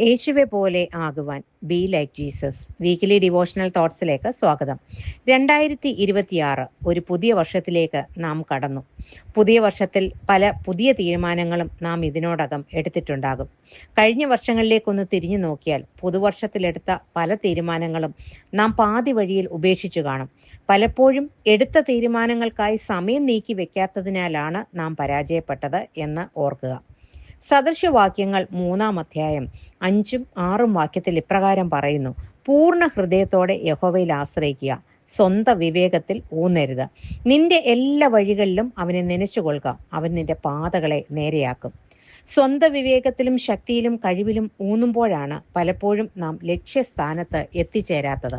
യേശുവെ പോലെ ആകുവാൻ be like Jesus weekly devotional തോട്ട്സിലേക്ക് സ്വാഗതം. രണ്ടായിരത്തി ഇരുപത്തിയാറ് ഒരു പുതിയ വർഷത്തിലേക്ക് നാം കടന്നു. പുതിയ വർഷത്തിൽ പല പുതിയ തീരുമാനങ്ങളും നാം ഇതിനോടകം എടുത്തിട്ടുണ്ടാകും. കഴിഞ്ഞ വർഷങ്ങളിലേക്കൊന്ന് തിരിഞ്ഞു നോക്കിയാൽ പുതുവർഷത്തിലെടുത്ത പല തീരുമാനങ്ങളും നാം പാതി വഴിയിൽ ഉപേക്ഷിച്ചു കാണും. പലപ്പോഴും എടുത്ത തീരുമാനങ്ങൾക്കായി സമയം നീക്കി വെക്കാത്തതിനാലാണ് നാം പരാജയപ്പെട്ടത് എന്ന് ഓർക്കുക. സദൃശവാക്യങ്ങൾ മൂന്നാം അധ്യായം അഞ്ചും ആറും വാക്യത്തിൽ ഇപ്രകാരം പറയുന്നു. പൂർണ ഹൃദയത്തോടെ യഹോവയിൽ ആശ്രയിക്കുക. സ്വന്തം വിവേകത്തിൽ ഊന്നരുത്. നിന്റെ എല്ലാ വഴികളിലും അവനെ നനച്ചുകൊള്ളുക. അവൻ നിന്റെ പാതകളെ നേരെയാക്കും. സ്വന്തം വിവേകത്തിലും ശക്തിയിലും കഴിവിലും ഊന്നുമ്പോഴാണ് പലപ്പോഴും നാം ലക്ഷ്യസ്ഥാനത്ത് എത്തിച്ചേരാത്തത്.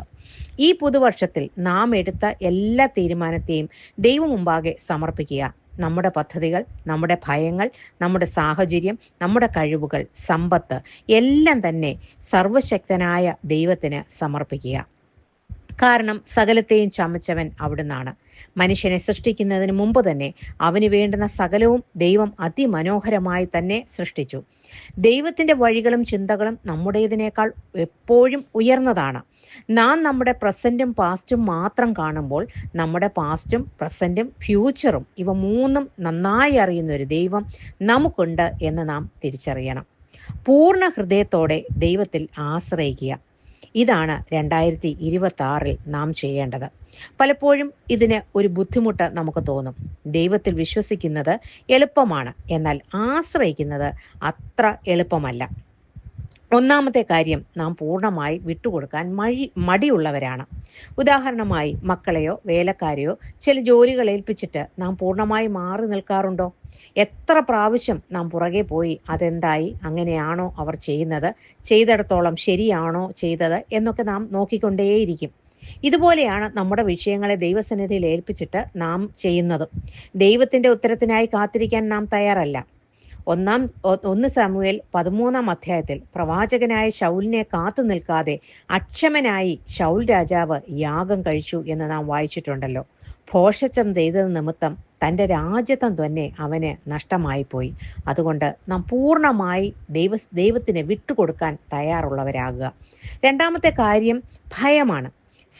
ഈ പുതുവർഷത്തിൽ നാം എടുത്ത എല്ലാ തീരുമാനത്തെയും ദൈവം മുമ്പാകെ സമർപ്പിക്കുക. നമ്മുടെ പദ്ധതികൾ നമ്മുടെ ഭയങ്ങൾ നമ്മുടെ സാഹചര്യം നമ്മുടെ കഴിവുകൾ സമ്പത്ത് എല്ലാം തന്നെ സർവശക്തനായ ദൈവത്തിന് സമർപ്പിക്കുക. കാരണം സകലത്തെയും ചമച്ചവൻ അവിടുന്നാണ്. മനുഷ്യനെ സൃഷ്ടിക്കുന്നതിന് മുമ്പ് തന്നെ അവന് വേണ്ടുന്ന സകലവും ദൈവം അതിമനോഹരമായി തന്നെ സൃഷ്ടിച്ചു. ദൈവത്തിന്റെ വഴികളും ചിന്തകളും നമ്മുടേതിനേക്കാൾ എപ്പോഴും ഉയർന്നതാണ്. നാം നമ്മുടെ പ്രസന്റും പാസ്റ്റും മാത്രം കാണുമ്പോൾ നമ്മുടെ പാസ്റ്റും പ്രസന്റും ഫ്യൂച്ചറും ഇവ മൂന്നും നന്നായി അറിയുന്ന ഒരു ദൈവം നമുക്കുണ്ട് എന്ന് നാം തിരിച്ചറിയണം. പൂർണ ഹൃദയത്തോടെ ദൈവത്തിൽ ആശ്രയിക്കുക. ഇതാണ് രണ്ടായിരത്തി ഇരുപത്തി ആറിൽ നാം ചെയ്യേണ്ടത്. പലപ്പോഴും ഇതിന് ഒരു ബുദ്ധിമുട്ട് നമുക്ക് തോന്നും. ദൈവത്തിൽ വിശ്വസിക്കുന്നത് എളുപ്പമാണ്. എന്നാൽ ആശ്രയിക്കുന്നത് അത്ര എളുപ്പമല്ല. ഒന്നാമത്തെ കാര്യം നാം പൂർണമായി വിട്ടുകൊടുക്കാൻ മഴി മടിയുള്ളവരാണ്. ഉദാഹരണമായി മക്കളെയോ വേലക്കാരെയോ ചില ജോലികൾ ഏൽപ്പിച്ചിട്ട് നാം പൂർണമായി മാറി നിൽക്കാറുണ്ടോ? എത്ര പ്രാവശ്യം നാം പുറകെ പോയി അതെന്തായി അങ്ങനെയാണോ അവർ ചെയ്യുന്നത് ചെയ്തിടത്തോളം ശരിയാണോ ചെയ്തത് എന്നൊക്കെ നാം നോക്കിക്കൊണ്ടേയിരിക്കും. ഇതുപോലെയാണ് നമ്മുടെ വിഷയങ്ങളെ ദൈവസന്നിധിയിൽ ഏൽപ്പിച്ചിട്ട് നാം ചെയ്യുന്നത്. ദൈവത്തിന്റെ ഉത്തരത്തിനായി കാത്തിരിക്കാൻ നാം തയ്യാറല്ല. ഒന്നാം ഒന്ന് സാമുവേൽ പതിമൂന്നാം അധ്യായത്തിൽ പ്രവാചകനായ ശൗലിനെ കാത്തു നിൽക്കാതെ അക്ഷമനായി ശൗൽ രാജാവ് യാഗം കഴിച്ചു എന്ന് നാം വായിച്ചിട്ടുണ്ടല്ലോ. ഭോഷച്ചം ചെയ്തത് നിമിത്തം തന്റെ രാജ്യത്വം തന്നെ അവന് നഷ്ടമായി പോയി അതുകൊണ്ട് നാം പൂർണമായി ദൈവ ദൈവത്തിന് വിട്ടുകൊടുക്കാൻ തയ്യാറുള്ളവരാകുക. രണ്ടാമത്തെ കാര്യം ഭയമാണ്.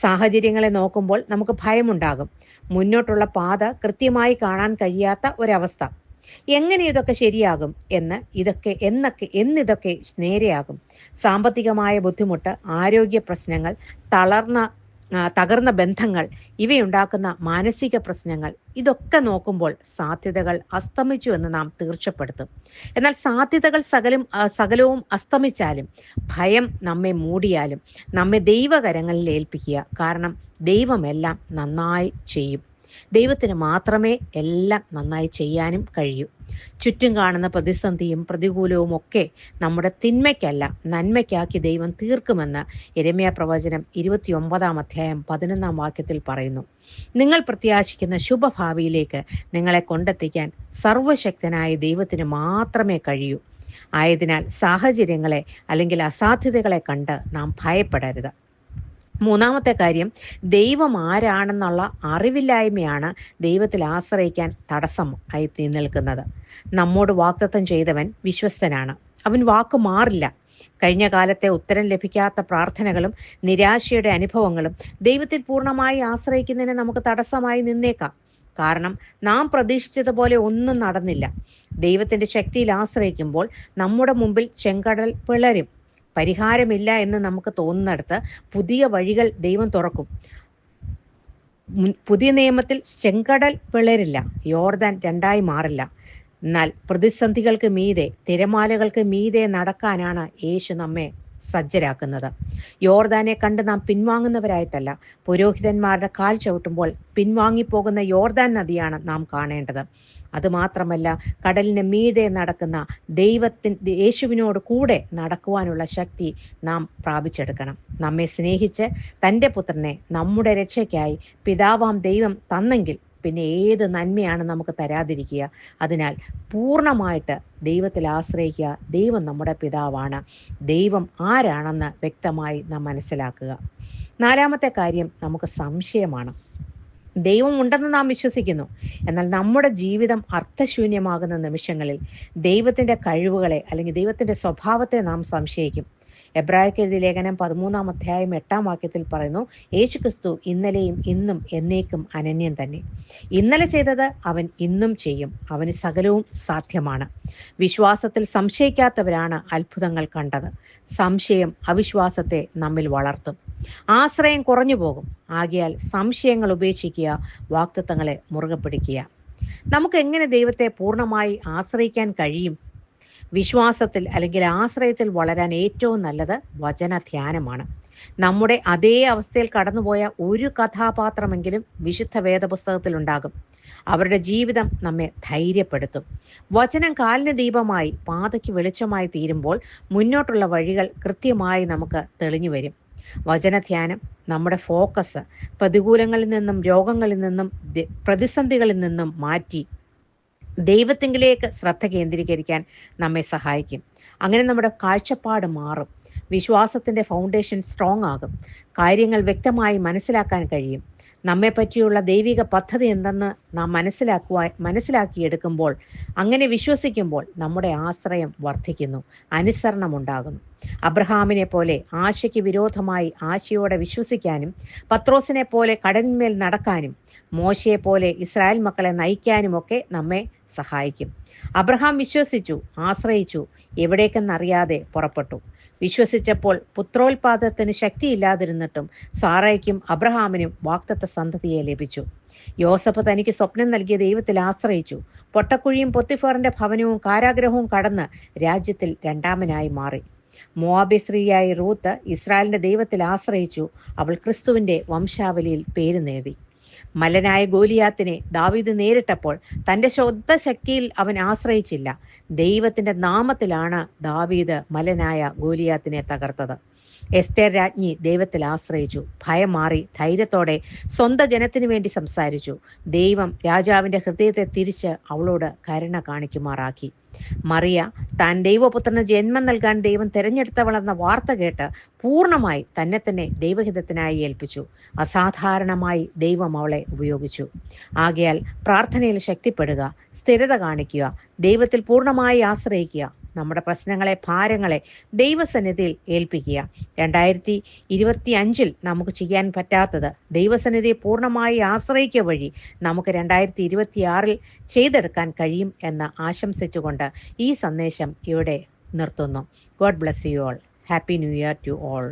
സാഹചര്യങ്ങളെ നോക്കുമ്പോൾ നമുക്ക് ഭയമുണ്ടാകും. മുന്നോട്ടുള്ള പാത കൃത്യമായി കാണാൻ കഴിയാത്ത ഒരവസ്ഥ. എങ്ങനെ ഇതൊക്കെ ശരിയാകും എന്ന് ഇതൊക്കെ എന്നൊക്കെ എന്നിതൊക്കെ നേരെയാകും. സാമ്പത്തികമായ ബുദ്ധിമുട്ട് ആരോഗ്യ പ്രശ്നങ്ങൾ തളർന്ന തകർന്ന ബന്ധങ്ങൾ ഇവയുണ്ടാക്കുന്ന മാനസിക പ്രശ്നങ്ങൾ ഇതൊക്കെ നോക്കുമ്പോൾ സാധ്യതകൾ അസ്തമിച്ചു എന്ന് നാം തീർച്ചപ്പെടുത്തും. എന്നാൽ സാധ്യതകൾ സകലും സകലവും അസ്തമിച്ചാലും ഭയം നമ്മെ മൂടിയാലും നമ്മെ ദൈവകരങ്ങളിൽ ഏൽപ്പിക്കുക. കാരണം ദൈവമെല്ലാം നന്നായി ചെയ്യും. ദൈവത്തിന് മാത്രമേ എല്ലാം നന്നായി ചെയ്യാനും കഴിയൂ. ചുറ്റും കാണുന്ന പ്രതിസന്ധിയും പ്രതികൂലവും ഒക്കെ നമ്മുടെ തിന്മയ്ക്കല്ല നന്മയ്ക്കാക്കി ദൈവം തീർക്കുമെന്ന് എരമ്യ പ്രവചനം ഇരുപത്തിയൊമ്പതാം അധ്യായം പതിനൊന്നാം വാക്യത്തിൽ പറയുന്നു. നിങ്ങൾ പ്രത്യാശിക്കുന്ന ശുഭഭാവിയിലേക്ക് നിങ്ങളെ കൊണ്ടെത്തിക്കാൻ സർവശക്തനായ ദൈവത്തിന് മാത്രമേ കഴിയൂ. ആയതിനാൽ സാഹചര്യങ്ങളെ അല്ലെങ്കിൽ അസാധ്യതകളെ കണ്ട് നാം ഭയപ്പെടരുത്. മൂന്നാമത്തെ കാര്യം ദൈവം ആരാണെന്നുള്ള അറിവില്ലായ്മയാണ് ദൈവത്തിൽ ആശ്രയിക്കാൻ തടസ്സം ആയി നിൽക്കുന്നത്. നമ്മോട് വാക്തത്വം ചെയ്തവൻ വിശ്വസ്തനാണ്. അവൻ വാക്ക് മാറില്ല. കഴിഞ്ഞ കാലത്തെ ഉത്തരം ലഭിക്കാത്ത പ്രാർത്ഥനകളും നിരാശയുടെ അനുഭവങ്ങളും ദൈവത്തിൽ പൂർണമായി ആശ്രയിക്കുന്നതിന് നമുക്ക് തടസ്സമായി നിന്നേക്കാം. കാരണം നാം പ്രതീക്ഷിച്ചതുപോലെ ഒന്നും നടന്നില്ല. ദൈവത്തിന്റെ ശക്തിയിൽ ആശ്രയിക്കുമ്പോൾ നമ്മുടെ മുമ്പിൽ ചെങ്കടൽ പിളരും. പരിഹാരമില്ല എന്ന് നമുക്ക് തോന്നുന്നിടത്ത് പുതിയ വഴികൾ ദൈവം തുറക്കും. പുതിയ നിയമത്തിൽ ചെങ്കടൽ പിളരില്ല. യോർദാൻ രണ്ടായി മാറില്ല. എന്നാൽ പ്രതിസന്ധികൾക്ക് മീതെ തിരമാലകൾക്ക് മീതെ നടക്കാനാണ് യേശു നമ്മെ സജ്ജരാക്കുന്നത്. യോർദാനെ കണ്ട് നാം പിൻവാങ്ങുന്നവരായിട്ടല്ല പുരോഹിതന്മാരുടെ കാൽ ചവിട്ടുമ്പോൾ പിൻവാങ്ങിപ്പോകുന്ന യോർദാൻ നദിയാണ് നാം കാണേണ്ടത്. അതുമാത്രമല്ല കടലിന് മീതെ നടക്കുന്ന ദൈവത്തിൻ യേശുവിനോട് കൂടെ നടക്കുവാനുള്ള ശക്തി നാം പ്രാപിച്ചെടുക്കണം. നമ്മെ സ്നേഹിച്ച് തന്റെ പുത്രനെ നമ്മുടെ രക്ഷയ്ക്കായി പിതാവാം ദൈവം തന്നെങ്കിൽ പിന്നെ ഏത് നന്മയാണ് നമുക്ക് തരാതിരിക്കുക? അതിനാൽ പൂർണമായിട്ട് ദൈവത്തിൽ ആശ്രയിക്കുക. ദൈവം നമ്മുടെ പിതാവാണ്. ദൈവം ആരാണെന്ന് വ്യക്തമായി നാം മനസ്സിലാക്കുക. നാലാമത്തെ കാര്യം നമുക്ക് സംശയമാണ്. ദൈവം ഉണ്ടെന്ന് നാം വിശ്വസിക്കുന്നു. എന്നാൽ നമ്മുടെ ജീവിതം അർത്ഥശൂന്യമാകുന്ന നിമിഷങ്ങളിൽ ദൈവത്തിന്റെ കഴിവുകളെ അല്ലെങ്കിൽ ദൈവത്തിന്റെ സ്വഭാവത്തെ നാം സംശയിക്കും. എബ്രാഹിക്ക് എഴുതിയ ലേഖനം പതിമൂന്നാം അധ്യായം എട്ടാം വാക്യത്തിൽ പറയുന്നു യേശു ക്രിസ്തു ഇന്നലെയും ഇന്നും എന്നേക്കും അനന്യം തന്നെ. ഇന്നലെ ചെയ്തത് അവൻ ഇന്നും ചെയ്യും. അവന് സകലവും സാധ്യമാണ്. വിശ്വാസത്തിൽ സംശയിക്കാത്തവരാണ് അത്ഭുതങ്ങൾ കണ്ടത്. സംശയം അവിശ്വാസത്തെ നമ്മിൽ വളർത്തും. ആശ്രയം കുറഞ്ഞു പോകും. ആകിയാൽ സംശയങ്ങൾ ഉപേക്ഷിക്കുക വാക്തത്വങ്ങളെ മുറുകെ പിടിക്കുക നമുക്ക് എങ്ങനെ ദൈവത്തെ പൂർണമായി ആശ്രയിക്കാൻ കഴിയും? വിശ്വാസത്തിൽ അല്ലെങ്കിൽ ആശ്രയത്തിൽ വളരാൻ ഏറ്റവും നല്ലത് വചന ധ്യാനമാണ് നമ്മുടെ അതേ അവസ്ഥയിൽ കടന്നുപോയ ഒരു കഥാപാത്രമെങ്കിലും വിശുദ്ധ വേദപുസ്തകത്തിൽ ഉണ്ടാകും. അവരുടെ ജീവിതം നമ്മെ ധൈര്യപ്പെടുത്തും. വചനം കാലിന് ദീപമായി പാതയ്ക്ക് വെളിച്ചമായി തീരുമ്പോൾ മുന്നോട്ടുള്ള വഴികൾ കൃത്യമായി നമുക്ക് തെളിഞ്ഞു വരും. വചനധ്യാനം നമ്മുടെ ഫോക്കസ് പ്രതികൂലങ്ങളിൽ നിന്നും രോഗങ്ങളിൽ നിന്നും പ്രതിസന്ധികളിൽ നിന്നും മാറ്റി ദൈവത്തിങ്കിലേക്ക് ശ്രദ്ധ കേന്ദ്രീകരിക്കാൻ നമ്മെ സഹായിക്കും. അങ്ങനെ നമ്മുടെ കാഴ്ചപ്പാട് മാറും. വിശ്വാസത്തിന്റെ ഫൗണ്ടേഷൻ സ്ട്രോങ് ആകും. കാര്യങ്ങൾ വ്യക്തമായി മനസ്സിലാക്കാൻ കഴിയും. നമ്മെ പറ്റിയുള്ള ദൈവിക പദ്ധതി എന്തെന്ന് നാം മനസ്സിലാക്കുവാൻ മനസ്സിലാക്കിയെടുക്കുമ്പോൾ അങ്ങനെ വിശ്വസിക്കുമ്പോൾ നമ്മുടെ ആശ്രയം വർദ്ധിക്കുന്നു. അനുസരണം ഉണ്ടാകുന്നു അബ്രഹാമിനെ പോലെ ആശയ്ക്ക് വിരോധമായി ആശയോടെ വിശ്വസിക്കാനും പത്രോസിനെ പോലെ കടലിന്മേൽ നടക്കാനും മോശയെ പോലെ ഇസ്രായേൽ മക്കളെ നയിക്കാനും ഒക്കെ നമ്മെ സഹായിക്കും. അബ്രഹാം വിശ്വസിച്ചു ആശ്രയിച്ചു എവിടേക്കെന്നറിയാതെ പുറപ്പെട്ടു. വിശ്വസിച്ചപ്പോൾ പുത്രോൽപാദത്തിന് ശക്തിയില്ലാതിരുന്നിട്ടും സാറയ്ക്കും അബ്രഹാമിനും വാക്തത്വ സന്തതിയെ ലഭിച്ചു. യോസഫ് തനിക്ക് സ്വപ്നം നൽകിയ ദൈവത്തിൽ ആശ്രയിച്ചു. പൊട്ടക്കുഴിയും പൊത്തിഫറിന്റെ ഭവനവും കാരാഗ്രഹവും കടന്ന് രാജ്യത്തിൽ രണ്ടാമനായി മാറി. മോവാബി സ്ത്രീയായ റൂത്ത് ഇസ്രായേലിന്റെ ദൈവത്തിൽ ആശ്രയിച്ചു അവൾ ക്രിസ്തുവിന്റെ വംശാവലിയിൽ പേര് നേടി. മലനായ ഗോലിയാത്തിനെ ദാവീദ് നേരിട്ടപ്പോൾ തന്റെ ശുദ്ധ ശക്തിയിൽ അവൻ ആശ്രയിച്ചില്ല. ദൈവത്തിന്റെ നാമത്തിലാണ് ദാവീദ് മലനായ ഗോലിയാത്തിനെ തകർത്തത്. എസ്തേർ രാജ്ഞി ദൈവത്തിൽ ആശ്രയിച്ചു. ഭയം മാറി ധൈര്യത്തോടെ സ്വന്തം ജനത്തിനു വേണ്ടി സംസാരിച്ചു. ദൈവം രാജാവിന്റെ ഹൃദയത്തെ തിരിച്ച് അവളോട് കരുണ കാണിക്കുമാറാക്കി. മറിയ താൻ ദൈവപുത്രന് ജന്മം നൽകാൻ ദൈവം തിരഞ്ഞെടുത്തവളെന്ന വാർത്ത കേട്ട് പൂർണമായി തന്നെ തന്നെ ദൈവഹിതത്തിനായി ഏൽപ്പിച്ചു. അസാധാരണമായി ദൈവം അവളെ ഉപയോഗിച്ചു. ആകയാൽ പ്രാർത്ഥനയിൽ ശക്തിപ്പെടുക സ്ഥിരത കാണിക്കുക ദൈവത്തിൽ പൂർണമായി ആശ്രയിക്കുക നമ്മുടെ പ്രശ്നങ്ങളെ ഭാരങ്ങളെ ദൈവസന്നിധിയിൽ ഏൽപ്പിക്കുക. രണ്ടായിരത്തി ഇരുപത്തി അഞ്ചിൽ നമുക്ക് ചെയ്യാൻ പറ്റാത്തത് ദൈവസന്നിധിയെ പൂർണമായി ആശ്രയിക്കുക വഴി നമുക്ക് രണ്ടായിരത്തി ഇരുപത്തിയാറിൽ ചെയ്തെടുക്കാൻ കഴിയും എന്ന് ആശംസിച്ചുകൊണ്ട് ഈ സന്ദേശം ഇവിടെ നിർത്തുന്നു. God bless you all happy new year to all